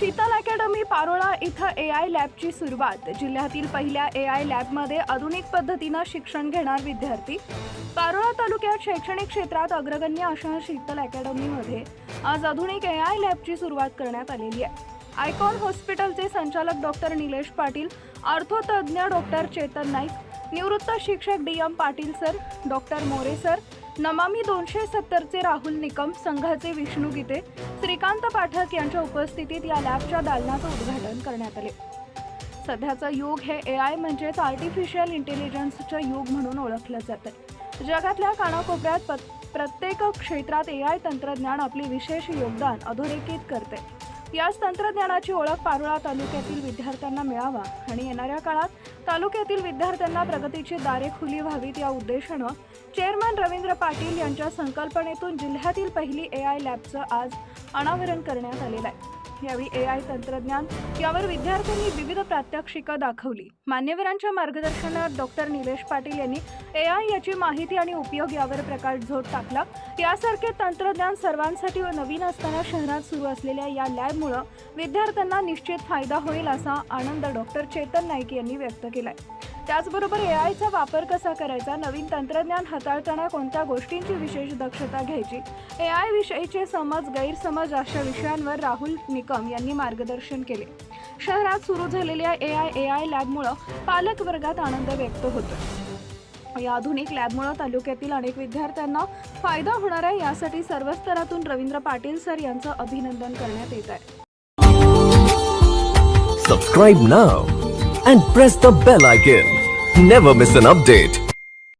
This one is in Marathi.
शीतल अकॅडमी पारोळा इथं ए आय लॅबची सुरुवात. जिल्ह्यातील पहिल्या ए आय लॅबमध्ये आधुनिक पद्धतीनं शिक्षण घेणार विद्यार्थी. पारोळा तालुक्यात शैक्षणिक क्षेत्रात अग्रगण्य अशा शीतल अकॅडमीमध्ये आज आधुनिक ए आय लॅबची सुरुवात करण्यात आलेली आहे. आयकॉन हॉस्पिटलचे संचालक डॉक्टर निलेश पाटील अर्थोतज्ञ डॉक्टर चेतन नाईक निवृत्त शिक्षक D M Patil sir doctor More sir Namami दोनशे सत्तरचे राहुल निकम संघाचे विष्णू गीते श्रीकांत पाठक यांच्या उपस्थितीत या लॅबच्या दालनाचं उद्घाटन करण्यात आले. सध्याचं युग हे ए आय म्हणजेच आर्टिफिशियल इंटेलिजन्सचं युग म्हणून ओळखलं जातं. जगातल्या कानाकोपऱ्यात प्रत्येक क्षेत्रात ए आय तंत्रज्ञान आपले विशेष योगदान अधोरेखित करते. याच तंत्रज्ञानाची ओळख पारोळा तालुक्यातील विद्यार्थ्यांना मिळावा आणि येणाऱ्या काळात तालुक्यातील विद्यार्थ्यांना प्रगतीची दारे खुली व्हावीत या उद्देशानं चेअरमन रवींद्र पाटील यांच्या संकल्पनेतून जिल्ह्यातील पहिली ए आय लॅबचं आज अनावरण करण्यात आलेलं आहे. यावेळी ए आय तंत्रज्ञान यावर विद्यार्थ्यांनी विविध प्रात्यक्षिकं दाखवली. मान्यवरांच्या मार्गदर्शनात डॉक्टर निलेश पाटील यांनी ए आय याची माहिती आणि उपयोग यावर प्रकाशझोत टाकला. यासारखे तंत्रज्ञान सर्वांसाठी नवीन असताना शहरात सुरू असलेल्या या लॅबमुळं विद्यार्थ्यांना निश्चित फायदा होईल असा आनंद डॉक्टर चेतन नाईक यांनी व्यक्त केला आहे त्याचबरोबर ए आयचा वापर कसा करायचा नवीन तंत्रज्ञान हाताळताना कोणत्या गोष्टींची विशेष दक्षता घ्यायची ए आय विषयीचे समज गैरसमज अशा विषयांवर राहुल निकम यांनी मार्गदर्शन केले. शहरात सुरू झालेल्या ए आय ए आय लॅबमुळं पालक वर्गात आनंद व्यक्त होतो या आधुनिक लॅबमुळं तालुक्यातील अनेक विद्यार्थ्यांना फायदा होणार आहे. यासाठी सर्व स्तरातून रवींद्र पाटील सर यांचं अभिनंदन करण्यात येत आहे. Subscribe now and press the bell icon never miss an update